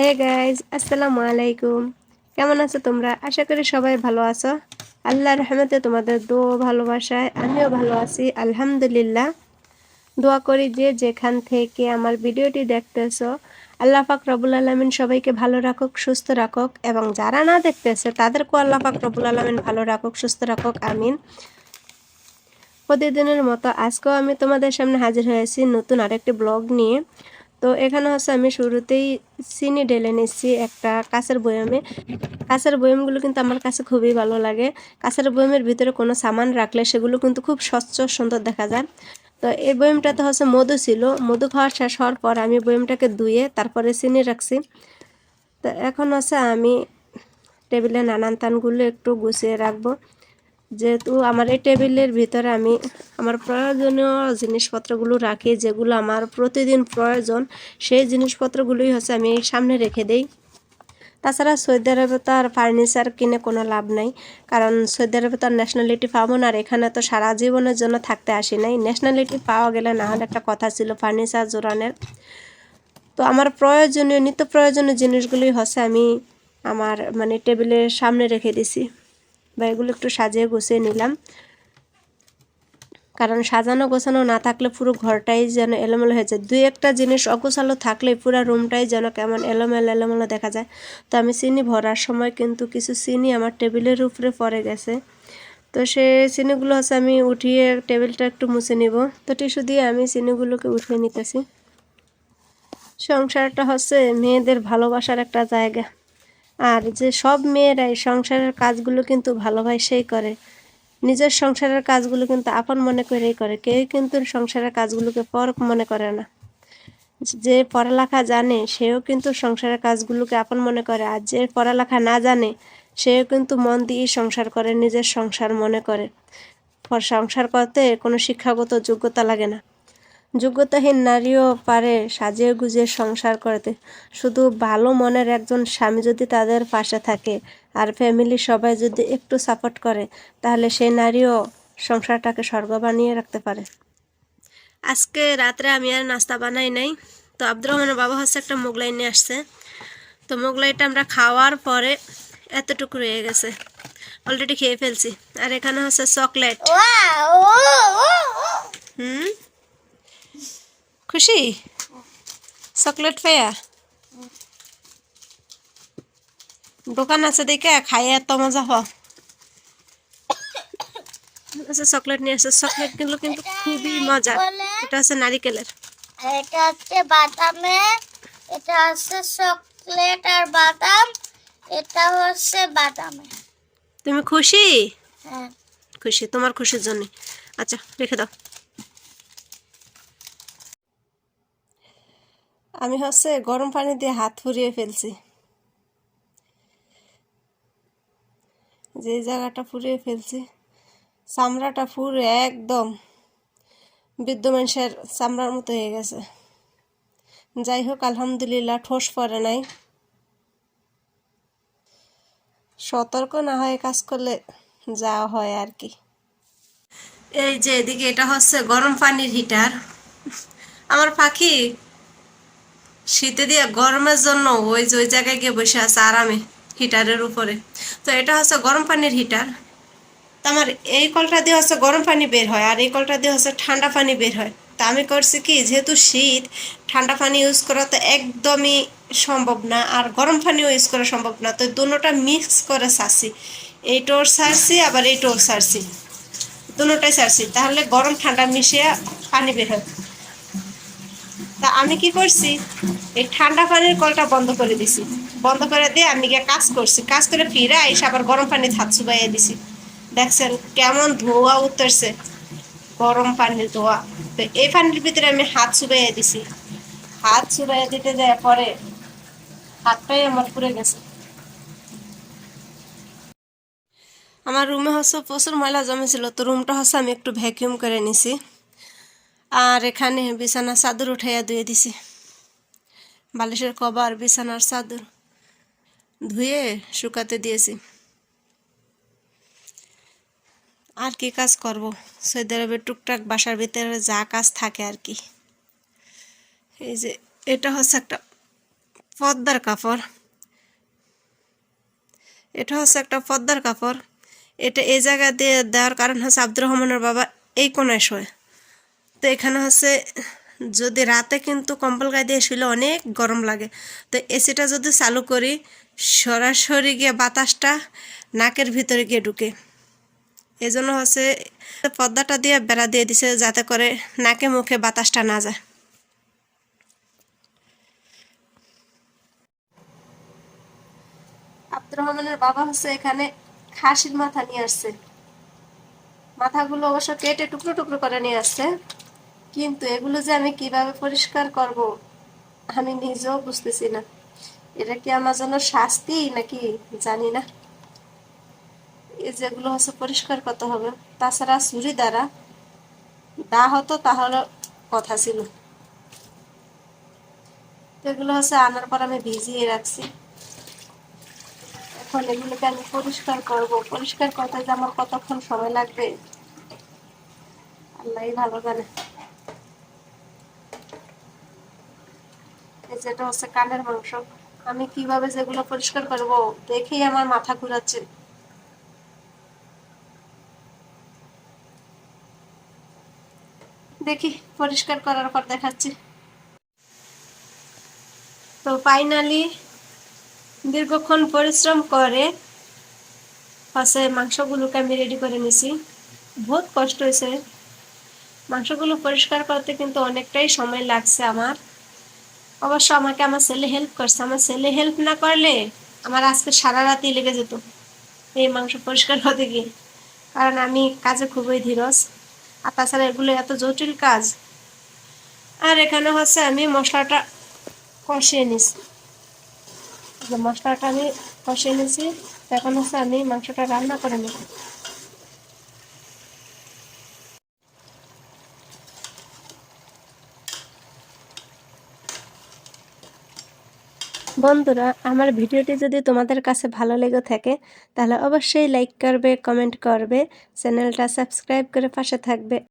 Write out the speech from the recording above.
Hey guys আসসালামু আলাইকুম কেমন আছো তোমরা? আশা করি সবাই ভালো আছো। আল্লাহ রহমতে তোমাদের দো ভালোবাসায় আমিও ভালো আছি, আলহামদুলিল্লাহ। দোয়া করি যে যেখান থেকে আমার ভিডিওটি দেখতেছো, আল্লাহ পাক রবুল আলমিন সবাইকে ভালো রাখুক, সুস্থ রাখুক এবং যারা না দেখতেছে, তাদেরকেও আল্লাহ পাক রবুল আলমিন ভালো রাখুক, সুস্থ রাখুক, আমিন। প্রতিদিনের মতো আজকেও আমি তোমাদের সামনে হাজির হয়েছি নতুন আরেকটি ব্লগ নিয়ে। তো এখানে হচ্ছে আমি শুরুতেই চিনি ঢেলে নিচ্ছি একটা কাঁচের বয়ামে। কাঁচের বয়ামগুলো কিন্তু আমার কাছে খুবই ভালো লাগে। কাঁচের বয়ামের ভিতরে কোনো সামান রাখলে সেগুলো কিন্তু খুব স্বচ্ছ সুন্দর দেখা যায়। তো এই বয়ামটাতে হচ্ছে মধু ছিল। মধু খাওয়া শেষ হওয়ার পর আমি বয়ামটাকে ধুয়ে তারপরে চিনি রাখছি। তো এখন হচ্ছে আমি টেবিলে নানান তানগুলো একটু গুছিয়ে রাখব। যেহেতু আমার এই টেবিলের ভিতরে আমি আমার প্রয়োজনীয় জিনিসপত্রগুলো রাখি, যেগুলো আমার প্রতিদিন প্রয়োজন, সেই জিনিসপত্রগুলোই হচ্ছে আমি সামনে রেখে দেই। তাছাড়া সৌদি আরবে তো আর ফার্নিচার কিনে কোনো লাভ নাই, কারণ সৌদি আরবে তো আর ন্যাশনালিটি পাবো না, আর এখানে তো সারা জীবনের জন্য থাকতে আসি নাই। ন্যাশনালিটি পাওয়া গেলে না হলে একটা কথা ছিল ফার্নিচার জোরানের। তো আমার প্রয়োজনীয়, নিত্য প্রয়োজনীয় জিনিসগুলোই হচ্ছে আমি আমার মানে টেবিলের সামনে রেখে দিছি। বা এগুলো একটু সাজিয়ে গুছিয়ে নিলাম। কারণ সাজানো গোছানো না থাকলে পুরো ঘরটাই যেন এলোমেলো হয়ে যায়। দুই একটা জিনিস অগোছালো থাকলে পুরো রুমটাই যেন কেমন এলোমেলো এলোমেলো দেখা যায়। তো আমি চিনি ভরার সময় কিন্তু কিছু চিনি আমার টেবিলের উপরে পড়ে গেছে। তো সে চিনিগুলো হচ্ছে আমি উঠিয়ে টেবিলটা একটু মুছে নিব। তো টিস্যু দিয়ে আমি চিনিগুলোকে উঠিয়ে নিতেছি। সংসারটা হচ্ছে মেয়েদের ভালোবাসার একটা জায়গা। আর যে সব মেয়েরাই সংসারের কাজগুলো কিন্তু ভালোবাসেই করে। নিজের সংসারের কাজগুলো কিন্তু আপন মনে করেই করে। কেউ কিন্তু সংসারের কাজগুলোকে পর মনে করে না। যে পড়ালেখা জানে, সেও কিন্তু সংসারের কাজগুলোকে আপন মনে করে। আর যে পড়ালেখা না জানে, সেও কিন্তু মন দিয়ে সংসার করে, নিজের সংসার মনে করে। সংসার করতে কোনো শিক্ষাগত যোগ্যতা লাগে না। যোগ্যতাহীন নারীও পারে সাজিয়ে গুজিয়ে সংসার করতে। শুধু ভালো মনের একজন স্বামী যদি তাদের পাশে থাকে আর ফ্যামিলির সবাই যদি একটু সাপোর্ট করে তাহলে সেই নারীও সংসারটাকে স্বর্গ বানিয়ে রাখতে পারে। আজকে রাত্রে আমি আর নাস্তা বানাই নাই। তো আব্দুর রহমানের বাবা হচ্ছে একটা মোগলাই নিয়ে আসছে। তো মোগলাইটা আমরা খাওয়ার পরে এতটুকু রয়ে গেছে। অলরেডি খেয়ে ফেলছি। আর এখানে হচ্ছে চকলেট হুম? খুশি? চকলেট পেয়া? দোকান আছে দেখে খাইয়ে এত মজা হ আচ্ছা চকলেট নিয়ে আসছে চকলেটগুলো কিন্তু খুবই মজা। এটা হচ্ছে নারিকেলের। এটা হচ্ছে বাদামের এটা হচ্ছে চকলেট আর বাদাম এটা হচ্ছে বাদামের তুমি খুশি? হ্যাঁ। খুশি তোমার খুশির জন্য। আচ্ছা রেখে দাও। আমি হচ্ছে গরম পানি দিয়ে হাত ফুরিয়ে ফেলছি। যে জায়গাটা ফুরিয়ে ফেলছি, চামড়াটা পুরো একদম বৃদ্ধ মানুষের চামড়ার মতো হয়ে গেছে। যাই হোক, আলহামদুলিল্লাহ ঠোস পড়ে নাই। সতর্ক না হয়ে কাজ করলে যা হয় আর কি। এই যে এদিকে এটা হচ্ছে গরম পানির হিটার। আমার পাখি শীতে দিয়ে গরমের জন্য ওই যে ওই জায়গায় গিয়ে বসে আছে আরামে হিটারের উপরে। তো এটা হচ্ছে গরম পানির হিটার। তো আমার এই কলটা দিয়ে হচ্ছে গরম পানি বের হয় আর এই কলটা দিয়ে হচ্ছে ঠান্ডা পানি বের হয়। তা আমি করছি কি, যেহেতু শীত, ঠান্ডা পানি ইউজ করা তো একদমই সম্ভব না আর গরম পানিও ইউজ করা সম্ভব না। তো দুটোটা মিক্স করে ছাড়ছি এই টোর ছাড়ছি আবার এই টোর ছাড়ছি দুটোটাই ছাড়ছি তাহলে গরম ঠান্ডা মিশিয়ে পানি বের হয়। তা আমি কি করছি? এই ঠান্ডা পানির কলটা বন্ধ করে দিছি। বন্ধ করে দিয়ে আমি গিয়ে কাজ করছি। কাজ করে ফিরে এসে আবার গরম পানি হাত চুবাইয়ে দিছি। দেখছেন কেমন ধোয়া উঠতেছে। গরম পানির ধোয়া। তো এই পানির ভিতরে আমি হাত চুবাইয়ে দিছি। হাত চুবাইয়ে দিতে যায় পরে হাতটাই আমার পুড়ে গেছে। আমার রুমে হচ্ছে প্রচুর ময়লা জমেছিল। তো রুমটা হচ্ছে আমি একটু ভ্যাকিউম করে নিছি। আর এখানে বিছানার চাদর উঠাইয়া ধুয়ে দিছি। বালিশের কভার, বিছানার চাদর ধুয়ে শুকাতে দিয়েছি। আর কি কাজ করব? সৌদি আরবে টুকটাক বাসার ভিতরে যা কাজ থাকে আর কি। এই যে, এটা হচ্ছে একটা পদ্মার কাপড়। এটা হচ্ছে একটা পদ্মার কাপড়। এটা এই জায়গা দিয়ে দেওয়ার কারণ হচ্ছে আব্দুর রহমানের বাবা এই কোনায় শোয়। তো এখানে হচ্ছে যদি রাতে কিন্তু কম্বল গায়ে দিয়ে শুলে অনেক গরম লাগে। তো এসিটা যদি চালু করি, সরাসরি গিয়ে বাতাসটা নাকের ভিতরে গিয়ে ঢুকে। এই জন্য হচ্ছে পর্দাটা দিয়ে বেড়া দিয়ে দিছে যাতে করে নাকে মুখে বাতাসটা না যায়। আব্দুর রহমানের বাবা হচ্ছে এখানে খাসির মাথা নিয়ে আসছে। মাথাগুলো অবশ্য কেটে টুকরো টুকরো করে নিয়ে আসছে। কিন্তু এগুলো যে আমি কীভাবে পরিষ্কার করব, আমি নিজেও বুঝতেছি না। এটা কি আমার জন্য শাস্তি নাকি জানি না। এই যেগুলো হচ্ছে পরিষ্কার করতে হবে, তাছাড়া ছুরি দ্বারা দা হতো তাহলে কথা ছিল। এগুলো হচ্ছে আনার পর আমি ভিজিয়ে রাখছি। এখন এগুলোকে আমি পরিষ্কার করব। পরিষ্কার করতে যে আমার কতক্ষণ সময় লাগবে? আল্লাহই ভালো জানে। যেটা হচ্ছে কানের মাংস, আমি কীভাবে যেগুলো পরিষ্কার করব? দেখেই আমার মাথা ঘুরাচ্ছে। দেখি, পরিষ্কার করার পর দেখাচ্ছি। তো ফাইনালি দীর্ঘক্ষণ পরিশ্রম করে হচ্ছে মাংসগুলোকে আমি রেডি করে নিছি। বহুত কষ্ট হয়েছে। মাংসগুলো পরিষ্কার করতে কিন্তু অনেকটাই সময় লাগছে আমার। অবশ্য আমাকে আমার ছেলে হেল্প করছে। আমার ছেলে হেল্প না করলে আমার আজকে সারা রাতই লেগে যেত এই মাংস পরিষ্কার হতে গিয়ে। কারণ আমি কাজে খুবই ধীরজ। আর তাছাড়া এগুলো এত জটিল কাজ। আর এখানে হচ্ছে আমি মশলাটা কষিয়ে নিছি। মশলাটা আমি কষিয়ে নিয়েছি এখন হচ্ছে আমি মাংসটা রান্না করে নেব। বন্ধুরা, আমার ভিডিওটি যদি তোমাদের কাছে ভালো লেগে থাকে, তাহলে অবশ্যই লাইক করবে কমেন্ট করবে, চ্যানেলটা সাবস্ক্রাইব করে পাশে থাকবে।